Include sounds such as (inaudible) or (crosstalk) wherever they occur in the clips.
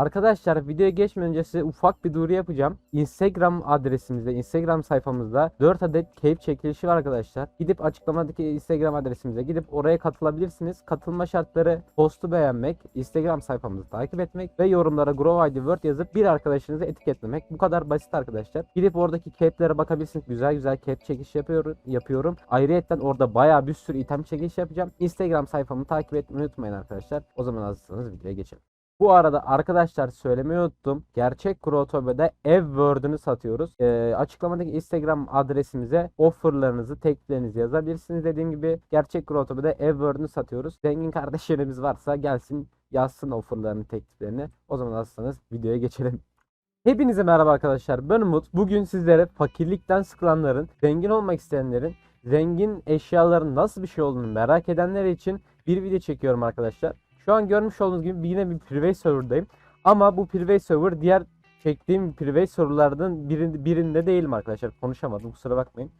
Arkadaşlar videoya geçmeden önce size ufak bir duyuru yapacağım. Instagram adresimizde, Instagram sayfamızda 4 adet keyif çekilişi var arkadaşlar. Gidip açıklamadaki Instagram adresimize gidip oraya katılabilirsiniz. Katılma şartları postu beğenmek, Instagram sayfamızı takip etmek ve yorumlara Grow ID Word yazıp bir arkadaşınızı etiketlemek. Bu kadar basit arkadaşlar. Gidip oradaki keyiflere bakabilirsiniz. Güzel güzel keyif çekiliş yapıyorum. yapıyorum. Ayrıyetten orada bayağı bir sürü item çekiliş yapacağım. Instagram sayfamı takip etmeyi unutmayın arkadaşlar. O zaman hazırsanız videoya geçelim. Bu arada arkadaşlar söylemeyi unuttum. Gerçek Grotobe'de ev Word'ünü satıyoruz. Ee, açıklamadaki Instagram adresimize offerlarınızı, tekliflerinizi yazabilirsiniz. Dediğim gibi gerçek Grotobe'de ev Word'ünü satıyoruz. Zengin kardeşlerimiz varsa gelsin yazsın offerlarını, tekliflerini. O zaman hazırsanız videoya geçelim. Hepinize merhaba arkadaşlar. Ben Umut. Bugün sizlere fakirlikten sıkılanların, zengin olmak isteyenlerin, zengin eşyaların nasıl bir şey olduğunu merak edenler için bir video çekiyorum arkadaşlar. Şu an görmüş olduğunuz gibi yine bir private server'dayım. Ama bu private server diğer çektiğim private server'lardan birinde, birinde değilim arkadaşlar. Konuşamadım kusura bakmayın.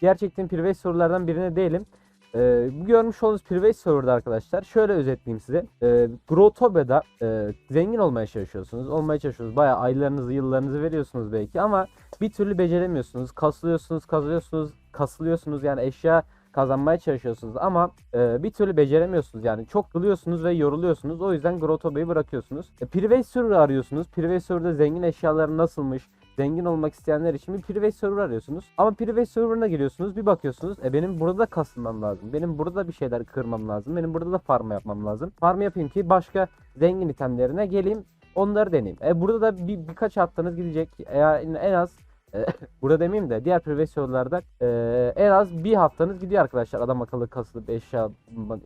Diğer çektiğim private server'lardan birinde değilim. Ee, bu görmüş olduğunuz private server'da arkadaşlar şöyle özetleyeyim size. Ee, Grotobe'da e, zengin olmaya çalışıyorsunuz. Olmaya çalışıyorsunuz. Bayağı aylarınızı, yıllarınızı veriyorsunuz belki ama bir türlü beceremiyorsunuz. Kasılıyorsunuz, kazıyorsunuz, kasılıyorsunuz yani eşya kazanmaya çalışıyorsunuz ama e, bir türlü beceremiyorsunuz yani çok kılıyorsunuz ve yoruluyorsunuz o yüzden Grotobe'yi bırakıyorsunuz. E, private server arıyorsunuz. Private server'da zengin eşyaları nasılmış? Zengin olmak isteyenler için bir private server arıyorsunuz. Ama private server'ına giriyorsunuz bir bakıyorsunuz. E benim burada da kasılmam lazım. Benim burada bir şeyler kırmam lazım. Benim burada da farm yapmam lazım. Farm yapayım ki başka zengin itemlerine geleyim. Onları deneyeyim. E burada da bir, birkaç haftanız gidecek. E, en az (laughs) burada demeyeyim de diğer private serverlarda e, en az bir haftanız gidiyor arkadaşlar adam akıllı kasılıp eşya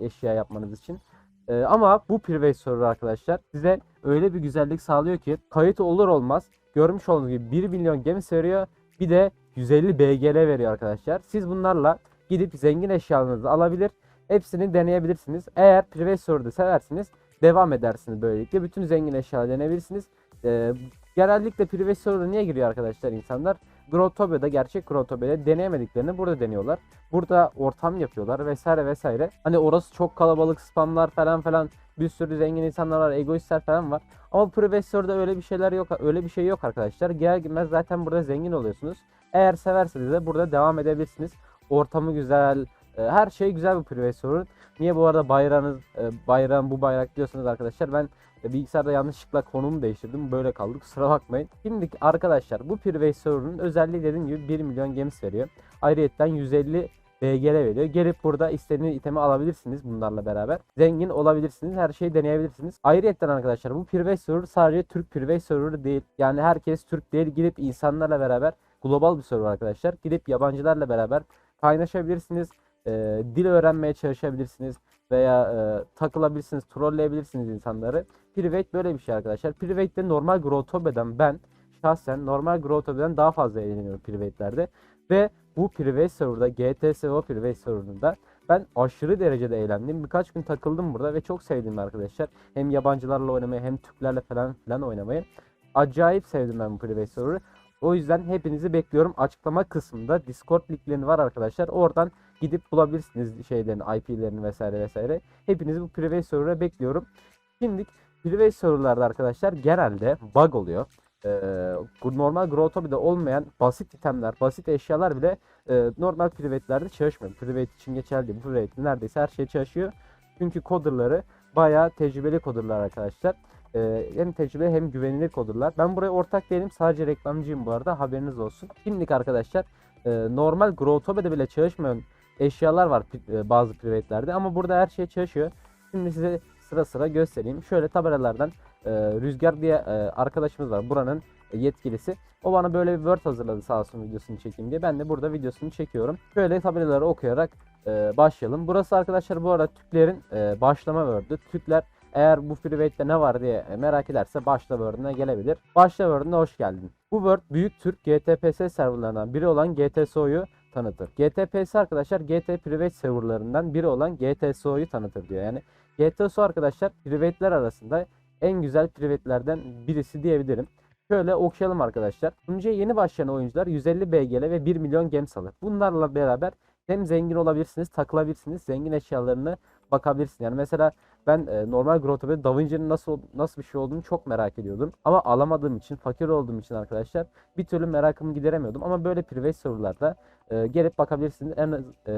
eşya yapmanız için. E, ama bu private server arkadaşlar size öyle bir güzellik sağlıyor ki kayıt olur olmaz görmüş olduğunuz gibi 1 milyon gems veriyor bir de 150 BGL veriyor arkadaşlar. Siz bunlarla gidip zengin eşyalarınızı alabilir hepsini deneyebilirsiniz. Eğer private server'da seversiniz devam edersiniz böylelikle. Bütün zengin eşyaları deneyebilirsiniz. E, genellikle private server'a niye giriyor arkadaşlar insanlar? Grotobe'de gerçek Grotobe'de deneyemediklerini burada deniyorlar. Burada ortam yapıyorlar vesaire vesaire. Hani orası çok kalabalık spamlar falan falan bir sürü zengin insanlar var, egoistler falan var. Ama server'da öyle bir şeyler yok, öyle bir şey yok arkadaşlar. Girer girmez zaten burada zengin oluyorsunuz. Eğer severseniz de burada devam edebilirsiniz. Ortamı güzel, e, her şey güzel private server. Niye bu arada bayrağınız, e, bayrağın bu bayrak diyorsunuz arkadaşlar. Ben e, bilgisayarda yanlışlıkla konumu değiştirdim. Böyle kaldı kusura bakmayın. Şimdi arkadaşlar bu server'ın özelliği dediğim gibi 1 milyon gems veriyor. Ayrıyetten 150 BGL veriyor. Gelip burada istediğiniz itemi alabilirsiniz bunlarla beraber. Zengin olabilirsiniz. Her şeyi deneyebilirsiniz. Ayrıyetten arkadaşlar bu private server sadece Türk private server değil. Yani herkes Türk değil. Gidip insanlarla beraber global bir server arkadaşlar. Gidip yabancılarla beraber kaynaşabilirsiniz. E, dil öğrenmeye çalışabilirsiniz veya e, takılabilirsiniz, trolleyebilirsiniz insanları. Private böyle bir şey arkadaşlar. Private'de normal Grotobe'den ben şahsen normal Grotobe'den daha fazla eğleniyorum private'lerde. Ve bu private server'da GTSO private server'ında ben aşırı derecede eğlendim. Birkaç gün takıldım burada ve çok sevdim arkadaşlar. Hem yabancılarla oynamayı hem Türklerle falan filan oynamayı. Acayip sevdim ben bu private server'ı. O yüzden hepinizi bekliyorum. Açıklama kısmında Discord linkleri var arkadaşlar. Oradan gidip bulabilirsiniz şeylerini, IP'lerini vesaire vesaire. Hepinizi bu private server'a bekliyorum. Şimdi private server'larda arkadaşlar genelde bug oluyor. Ee, normal Grotobe'de olmayan basit itemler, basit eşyalar bile e, normal private'lerde çalışmıyor. Private için geçerli değil. Bu private'de neredeyse her şey çalışıyor. Çünkü coderları bayağı tecrübeli coderlar arkadaşlar. Ee, hem tecrübeli hem güvenilir coderlar. Ben buraya ortak değilim. Sadece reklamcıyım bu arada. Haberiniz olsun. Şimdilik arkadaşlar e, normal Grotobe'de bile çalışmayan eşyalar var e, bazı private'lerde ama burada her şey çalışıyor. Şimdi size sıra sıra göstereyim. Şöyle tabelalardan e, Rüzgar diye e, arkadaşımız var buranın yetkilisi. O bana böyle bir Word hazırladı sağ olsun videosunu çekeyim diye. Ben de burada videosunu çekiyorum. Şöyle tabelaları okuyarak e, başlayalım. Burası arkadaşlar bu arada Türklerin e, başlama Word'ü. Türkler eğer bu private'de ne var diye merak ederse başla Word'una gelebilir. Başla Word'una hoş geldin. Bu Word Büyük Türk GTPS serverlarından biri olan GTSO'yu tanıtır. GTPS arkadaşlar GT Private serverlarından biri olan GTSO'yu tanıtır diyor. Yani GTSO arkadaşlar private'ler arasında en güzel private'lerden birisi diyebilirim. Şöyle okuyalım arkadaşlar. Sunucuya yeni başlayan oyuncular 150 BGL ve 1 milyon gems alır. Bunlarla beraber hem zengin olabilirsiniz, takılabilirsiniz, zengin eşyalarını bakabilirsiniz. Yani mesela Ben e, normal Grotto'da DaVinci'nin nasıl nasıl bir şey olduğunu çok merak ediyordum. Ama alamadığım için, fakir olduğum için arkadaşlar bir türlü merakımı gideremiyordum. Ama böyle private serverlarda e, gelip bakabilirsiniz. En e,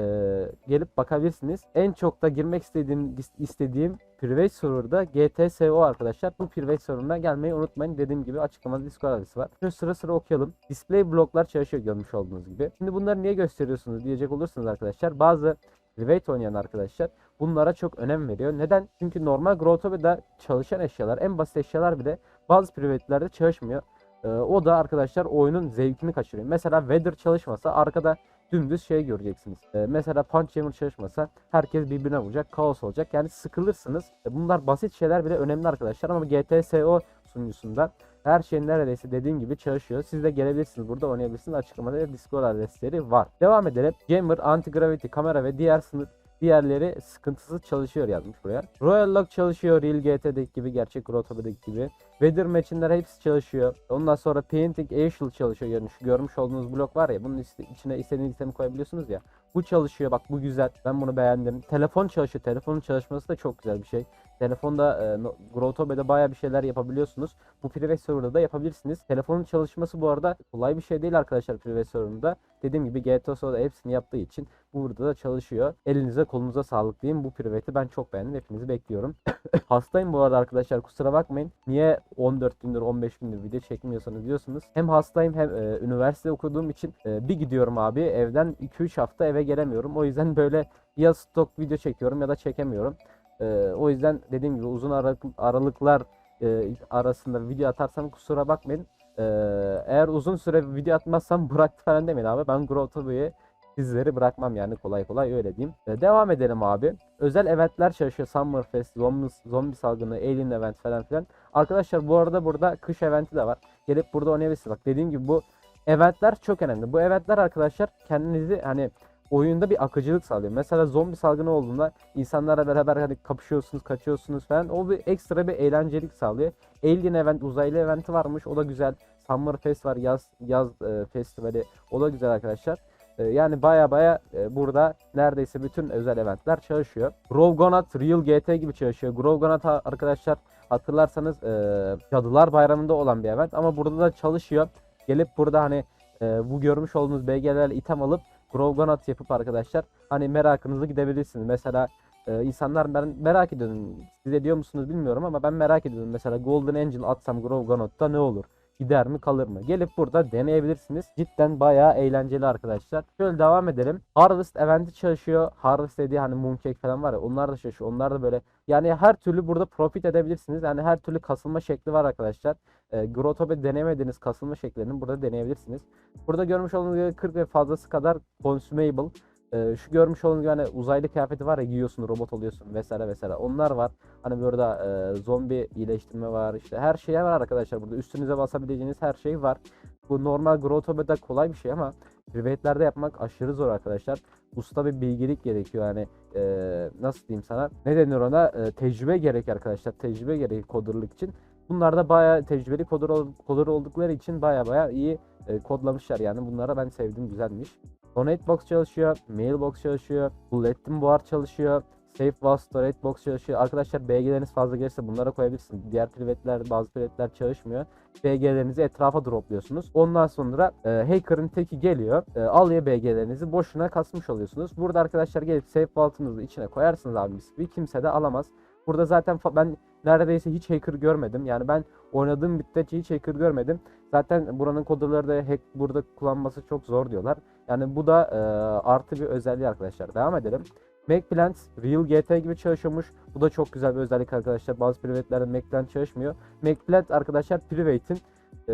gelip bakabilirsiniz. En çok da girmek istediğim istediğim private serverda GTSO arkadaşlar. Bu private serverına gelmeyi unutmayın. Dediğim gibi açıklamada Discord adresi var. Şimdi sıra sıra okuyalım. Display bloklar çalışıyor görmüş olduğunuz gibi. Şimdi bunları niye gösteriyorsunuz diyecek olursunuz arkadaşlar. Bazı private oynayan arkadaşlar bunlara çok önem veriyor. Neden? Çünkü normal Grotto'da çalışan eşyalar, en basit eşyalar bile bazı private'lerde çalışmıyor. Ee, o da arkadaşlar oyunun zevkini kaçırıyor. Mesela Weather çalışmasa arkada dümdüz şey göreceksiniz. Ee, mesela Punch Hammer çalışmasa herkes birbirine vuracak, kaos olacak. Yani sıkılırsınız. E, Bunlar basit şeyler bile önemli arkadaşlar ama GTSO sunucusunda her şey neredeyse dediğim gibi çalışıyor. Siz de gelebilirsiniz. Burada oynayabilirsiniz. Açıklamada da Discord adresleri var. Devam edelim. Gamer, Anti-Gravity, kamera ve diğer sınıf Diğerleri sıkıntısız çalışıyor yazmış buraya. Royal Lock çalışıyor. Real GT'deki gibi, gerçek Grotto'daki gibi. Weather Match'inler hepsi çalışıyor. Ondan sonra Painting Airshell çalışıyor. Yani şu görmüş olduğunuz blok var ya bunun içine istediğiniz itemi koyabiliyorsunuz ya. Bu çalışıyor bak bu güzel. Ben bunu beğendim. Telefon çalışıyor. Telefonun çalışması da çok güzel bir şey. Telefonda e, Grotto'da bayağı bir şeyler yapabiliyorsunuz. Bu private server'da da yapabilirsiniz. Telefonun çalışması bu arada kolay bir şey değil arkadaşlar private server'da. Dediğim gibi GTSO'da hepsini yaptığı için burada da çalışıyor. Elinize kolunuza sağlık diyeyim. Bu private'i ben çok beğendim. Hepinizi bekliyorum. (coughs) Hastayım bu arada arkadaşlar kusura bakmayın. Niye 14 gündür 15 gündür video çekmiyorsanız diyorsunuz. Hem hastayım hem e, üniversite okuduğum için e, bir gidiyorum abi evden 2-3 hafta eve gelemiyorum. O yüzden böyle ya stok video çekiyorum ya da çekemiyorum. E, o yüzden dediğim gibi uzun aralık, aralıklar e, arasında video atarsam kusura bakmayın. E, eğer uzun süre video atmazsam bıraktı falan demeyin abi. Ben Grotto'yu sizleri bırakmam yani kolay kolay öyle diyeyim. E, devam edelim abi. Özel eventler çalışıyor. Summerfest, zombi, zombi salgını, Alien event falan filan. Arkadaşlar bu arada burada kış eventi de var. Gelip burada oynayabilirsiniz. Bak dediğim gibi bu eventler çok önemli. Bu eventler arkadaşlar kendinizi hani oyunda bir akıcılık sağlıyor. Mesela zombi salgını olduğunda insanlarla beraber hani kapışıyorsunuz, kaçıyorsunuz falan. O bir ekstra bir eğlencelik sağlıyor. Alien event, uzaylı eventi varmış. O da güzel. Summerfest var, yaz yaz e, festivali. O da güzel arkadaşlar. E, yani baya baya e, burada neredeyse bütün özel eventler çalışıyor. Growgonat Real GT gibi çalışıyor. Growgonat ha- arkadaşlar hatırlarsanız e, Cadılar Bayramı'nda olan bir event ama burada da çalışıyor. Gelip burada hani e, bu görmüş olduğunuz belgelerle item alıp Growgonat yapıp arkadaşlar hani merakınızı gidebilirsiniz. Mesela e, insanlar ben merak ediyorum. Siz ediyor musunuz bilmiyorum ama ben merak ediyorum. Mesela Golden Angel atsam Growgonat'ta ne olur? Gider mi kalır mı? Gelip burada deneyebilirsiniz. Cidden bayağı eğlenceli arkadaşlar. Şöyle devam edelim. Harvest eventi çalışıyor. Harvest dediği hani mooncake falan var ya onlar da çalışıyor. Onlar da böyle yani her türlü burada profit edebilirsiniz. Yani her türlü kasılma şekli var arkadaşlar. E, Grotto'da denemediğiniz kasılma şeklerini burada deneyebilirsiniz. Burada görmüş olduğunuz gibi 40 ve fazlası kadar consumable. E, şu görmüş olduğunuz gibi hani uzaylı kıyafeti var ya giyiyorsun robot oluyorsun vesaire vesaire. Onlar var. Hani burada e, zombi iyileştirme var işte her şey var arkadaşlar burada. Üstünüze basabileceğiniz her şey var. Bu normal Grotto'da kolay bir şey ama private'lerde yapmak aşırı zor arkadaşlar. Usta bir bilgilik gerekiyor yani e, nasıl diyeyim sana ne denir ona E, tecrübe gerek arkadaşlar tecrübe gerek coderlık için. Bunlar da bayağı tecrübeli coder, ol- coder oldukları için baya baya iyi e, kodlamışlar yani bunlara ben sevdim güzelmiş. Donate box çalışıyor, mailbox çalışıyor, bulletin board çalışıyor, Safe was storage box çalışıyor. Arkadaşlar BG'leriniz fazla gelirse bunlara koyabilirsiniz. Diğer private'ler bazı private'ler çalışmıyor. BG'lerinizi etrafa dropluyorsunuz. Ondan sonra e, hacker'ın teki geliyor. E, alıyor BG'lerinizi boşuna kasmış oluyorsunuz. Burada arkadaşlar gelip safe vault'unuzu içine koyarsınız abi bir kimse de alamaz. Burada zaten ben neredeyse hiç hacker görmedim. Yani ben oynadığım müddetçe hiç hacker görmedim. Zaten buranın kodları da hack burada kullanması çok zor diyorlar. Yani bu da e, artı bir özelliği arkadaşlar. Devam edelim. Make Plants Real GT gibi çalışıyormuş. Bu da çok güzel bir özellik arkadaşlar. Bazı private'lerde Make Plant çalışmıyor. Make Plant arkadaşlar private'in e,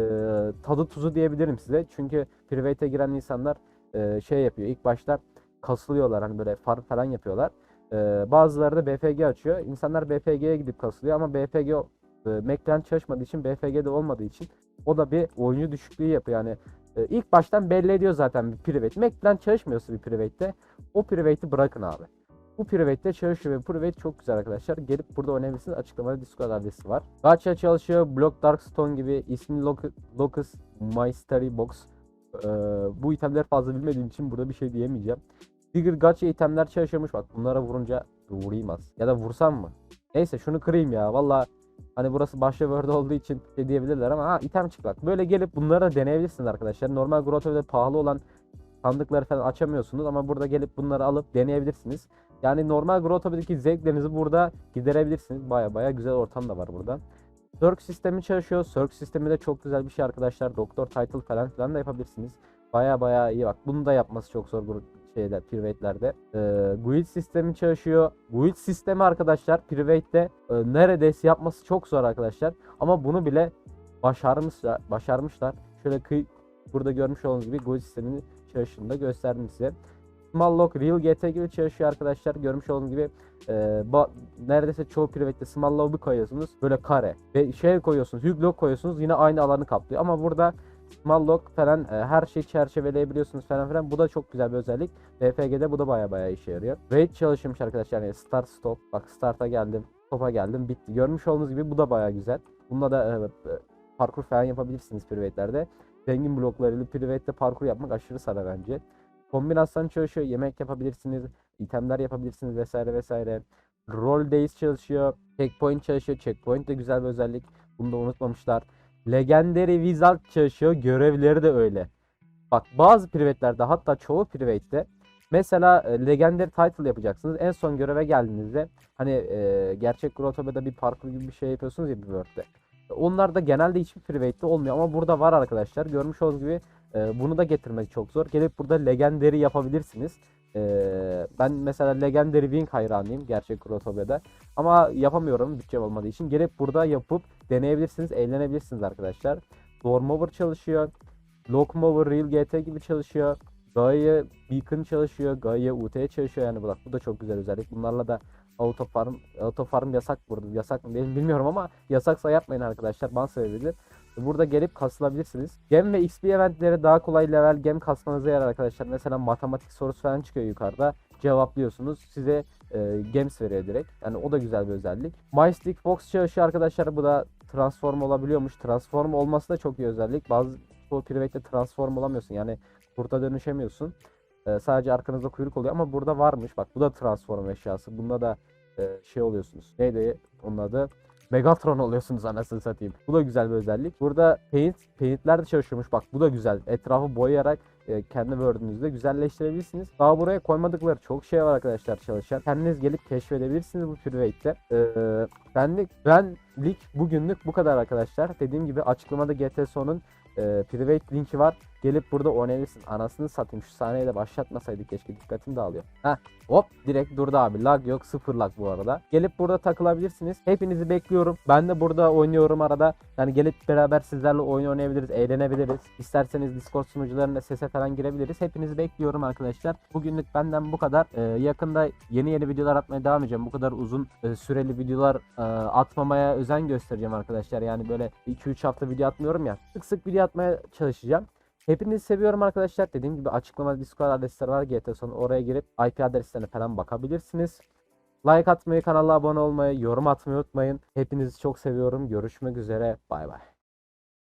tadı tuzu diyebilirim size. Çünkü private'e giren insanlar e, şey yapıyor. İlk başta kasılıyorlar hani böyle farm falan yapıyorlar. E, bazıları da BFG açıyor. İnsanlar BFG'ye gidip kasılıyor ama BFG e, Make Plant çalışmadığı için BFG'de olmadığı için o da bir oyuncu düşüklüğü yapıyor. Yani e, ilk baştan belli ediyor zaten bir private. Plant çalışmıyorsa bir private'te o private'i bırakın abi. Bu private'de çalışıyor ve private çok güzel arkadaşlar. Gelip burada oynayabilirsiniz. Açıklamada Discord adresi var. Gacha çalışıyor. Block Darkstone gibi ismi Loc- Locus Mystery Box. Ee, bu itemleri fazla bilmediğim için burada bir şey diyemeyeceğim. Digger Gacha itemler çalışıyormuş. Bak bunlara vurunca vurayım az. Ya da vursam mı? Neyse şunu kırayım ya. Valla hani burası başka word olduğu için şey diyebilirler ama ha item çıplak. Böyle gelip bunları da deneyebilirsiniz arkadaşlar. Normal Grotto'da pahalı olan sandıkları falan açamıyorsunuz ama burada gelip bunları alıp deneyebilirsiniz. Yani normal Grotto'daki zevklerinizi burada giderebilirsiniz. Baya baya güzel ortam da var burada. Circ sistemi çalışıyor. Circ sistemi de çok güzel bir şey arkadaşlar. Doktor title falan filan da yapabilirsiniz. Baya baya iyi bak. Bunu da yapması çok zor bu şeyler private'lerde. Ee, guild sistemi çalışıyor. Guild sistemi arkadaşlar private'de e, neredeyse yapması çok zor arkadaşlar. Ama bunu bile başarmışlar. Başarmışlar. Şöyle burada görmüş olduğunuz gibi guild sisteminin çalıştığını da gösterdim size. Small Lock, Real GT gibi çalışıyor arkadaşlar. Görmüş olduğunuz gibi e, neredeyse çoğu private'de Small Lock'u koyuyorsunuz. Böyle kare. Ve şey koyuyorsunuz, Hug Lock koyuyorsunuz. Yine aynı alanı kaplıyor. Ama burada Small Lock falan e, her şeyi çerçeveleyebiliyorsunuz falan filan. Bu da çok güzel bir özellik. BFG'de bu da baya baya işe yarıyor. Raid çalışmış arkadaşlar. Yani start stop. Bak start'a geldim. Stop'a geldim. Bitti. Görmüş olduğunuz gibi bu da baya güzel. Bununla da e, e, parkur falan yapabilirsiniz private'lerde. Zengin bloklarıyla private'de parkur yapmak aşırı sarar bence. Kombinasyon çalışıyor. Yemek yapabilirsiniz. itemler yapabilirsiniz vesaire vesaire. Roll days çalışıyor. Checkpoint çalışıyor. Checkpoint de güzel bir özellik. Bunu da unutmamışlar. Legendary Wizard çalışıyor. Görevleri de öyle. Bak bazı private'lerde hatta çoğu private'de mesela e, Legendary Title yapacaksınız. En son göreve geldiğinizde hani e, gerçek Grotto'da bir parkur gibi bir şey yapıyorsunuz ya bir World'de. Onlar da genelde hiçbir private'de olmuyor ama burada var arkadaşlar. Görmüş olduğunuz gibi e, bunu da getirmek çok zor. Gelip burada Legendary yapabilirsiniz. E, ben mesela Legendary Wing hayranıyım gerçek Grotto'da. Ama yapamıyorum bütçem olmadığı için. Gelip burada yapıp deneyebilirsiniz, eğlenebilirsiniz arkadaşlar. Dormover çalışıyor. Lockmover Real GT gibi çalışıyor. Gaia Beacon çalışıyor. Gaia UT çalışıyor yani bak bu da çok güzel özellik. Bunlarla da auto farm, auto farm yasak burada. Yasak mı bilmiyorum ama yasaksa yapmayın arkadaşlar. Ban sebebidir. Burada gelip kasılabilirsiniz. Gem ve XP eventleri daha kolay level gem kasmanıza yarar arkadaşlar. Mesela matematik sorusu falan çıkıyor yukarıda. Cevaplıyorsunuz. Size e, gems veriyor direkt. Yani o da güzel bir özellik. MyStick Box çalışıyor arkadaşlar. Bu da transform olabiliyormuş. Transform olması da çok iyi özellik. Bazı çoğu private'de transform olamıyorsun. Yani kurta dönüşemiyorsun. E, sadece arkanızda kuyruk oluyor ama burada varmış. Bak bu da transform eşyası. Bunda da e, şey oluyorsunuz. Neydi onun adı? Megatron oluyorsunuz anasını satayım. Bu da güzel bir özellik. Burada paint, paintler de çalışıyormuş. Bak bu da güzel. Etrafı boyayarak e, kendi Word'ünüzde güzelleştirebilirsiniz. Daha buraya koymadıkları çok şey var arkadaşlar çalışan. Kendiniz gelip keşfedebilirsiniz bu private'de. Ee, benlik, benlik bugünlük bu kadar arkadaşlar. Dediğim gibi açıklamada GTSO'nun e, private linki var. Gelip burada oynayabilirsin. Anasını satayım. Şu sahneyi de başlatmasaydık keşke dikkatim dağılıyor. Heh hop direkt durdu abi. Lag yok sıfır lag bu arada. Gelip burada takılabilirsiniz. Hepinizi bekliyorum. Ben de burada oynuyorum arada. Yani gelip beraber sizlerle oyun oynayabiliriz. Eğlenebiliriz. İsterseniz Discord sunucularında sese falan girebiliriz. Hepinizi bekliyorum arkadaşlar. Bugünlük benden bu kadar. Ee, yakında yeni yeni videolar atmaya devam edeceğim. Bu kadar uzun e, süreli videolar e, atmamaya özen göstereceğim arkadaşlar. Yani böyle 2-3 hafta video atmıyorum ya. Sık sık video atmaya çalışacağım. Hepinizi seviyorum arkadaşlar. Dediğim gibi açıklamada Discord adresleri var. GT sonu oraya girip IP adreslerine falan bakabilirsiniz. Like atmayı, kanala abone olmayı, yorum atmayı unutmayın. Hepinizi çok seviyorum. Görüşmek üzere. Bay bay.